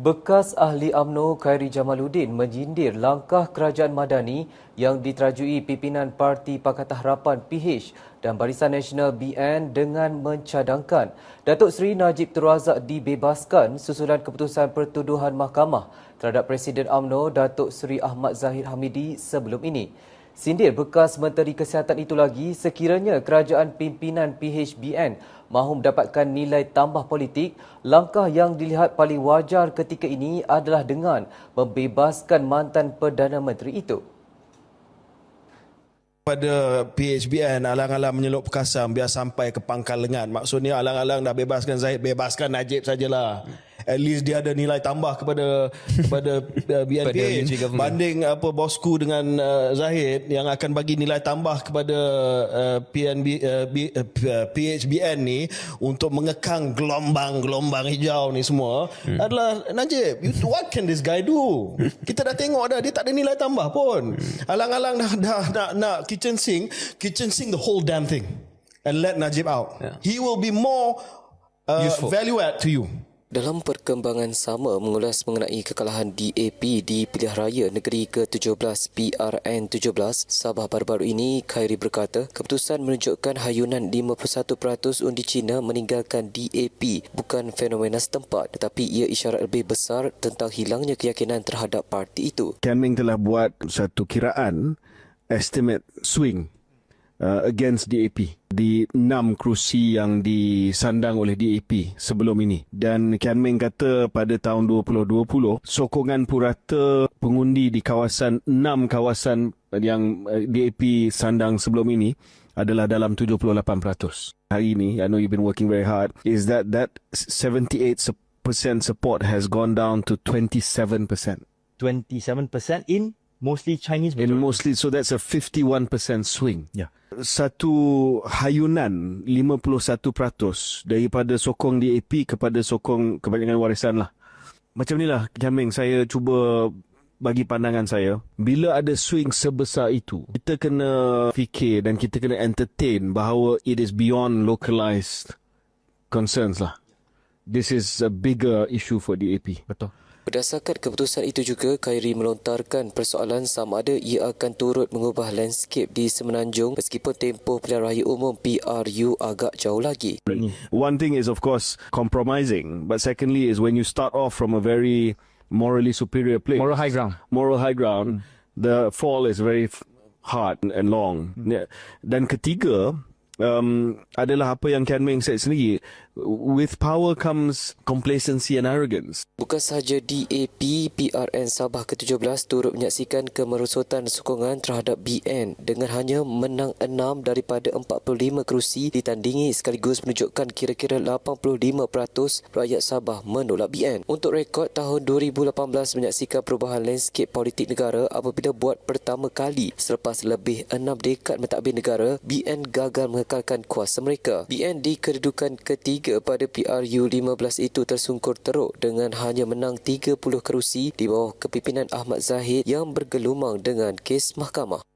Bekas ahli AMNO Khairi Jamaluddin menyindir langkah kerajaan Madani yang diterajui pimpinan Parti Pakatan Harapan PH dan Barisan Nasional BN dengan mencadangkan Datuk Seri Najib Tun Razak dibebaskan susulan keputusan pertuduhan mahkamah terhadap Presiden AMNO Datuk Seri Ahmad Zahid Hamidi sebelum ini. Sindir bekas Menteri Kesihatan itu lagi sekiranya kerajaan pimpinan PHBN mahu mendapatkan nilai tambah politik, langkah yang dilihat paling wajar ketika ini adalah dengan membebaskan mantan Perdana Menteri itu pada PHBN alang-alang menyelup perkasam biar sampai ke pangkal lengan. Maksudnya alang-alang dah bebaskan Zahid, bebaskan Najib sajalah at least dia ada nilai tambah kepada kepada uh, BNP banding apa bosku dengan uh, Zahid yang akan bagi nilai tambah kepada uh, PNB uh, B, uh, PHBN ni untuk mengekang gelombang-gelombang hijau ni semua. Hmm. adalah Najib you, what can this guy do? Kita dah tengok dah dia tak ada nilai tambah pun. Hmm. alang-alang dah dah nak nak kitchen sink kitchen sink the whole damn thing. And let Najib out. Yeah. he will be more uh, value add to you dalam perkembangan sama mengulas mengenai kekalahan DAP di pilihan raya negeri ke-17 PRN17 Sabah baru-baru ini, Khairi berkata keputusan menunjukkan hayunan 51% undi Cina meninggalkan DAP bukan fenomena setempat tetapi ia isyarat lebih besar tentang hilangnya keyakinan terhadap parti itu. Canming telah buat satu kiraan estimate swing uh, against DAP di enam kerusi yang disandang oleh DAP sebelum ini. Dan Kian Meng kata pada tahun 2020, sokongan purata pengundi di kawasan enam kawasan yang uh, DAP sandang sebelum ini adalah dalam 78%. Hari ini, I know you've been working very hard, is that that 78% support has gone down to 27%. 27% in mostly Chinese. In mostly, so that's a 51% swing. Yeah. Satu hayunan 51% daripada sokong DAP kepada sokong kebanyakan warisan lah. Macam ni lah, Jaming, saya cuba bagi pandangan saya, bila ada swing sebesar itu, kita kena fikir dan kita kena entertain bahawa it is beyond localized concerns lah. This is a bigger issue for DAP. Betul. Berdasarkan keputusan itu juga, Khairi melontarkan persoalan sama ada ia akan turut mengubah landscape di Semenanjung meskipun tempoh pilihan raya umum PRU agak jauh lagi. One thing is of course compromising, but secondly is when you start off from a very morally superior place. Moral high ground. Moral high ground. The fall is very hard and long. Mm. Dan ketiga, um, adalah apa yang Ken Meng said sendiri. With power comes complacency and arrogance. Bukan sahaja DAP, PRN Sabah ke-17 turut menyaksikan kemerosotan sokongan terhadap BN dengan hanya menang 6 daripada 45 kerusi ditandingi sekaligus menunjukkan kira-kira 85% rakyat Sabah menolak BN. Untuk rekod, tahun 2018 menyaksikan perubahan landscape politik negara apabila buat pertama kali selepas lebih 6 dekad mentadbir negara, BN gagal mengekalkan kuasa mereka. BN di kedudukan ketiga pada PRU 15 itu tersungkur teruk dengan hanya menang 30 kerusi di bawah kepimpinan Ahmad Zahid yang bergelumang dengan kes mahkamah.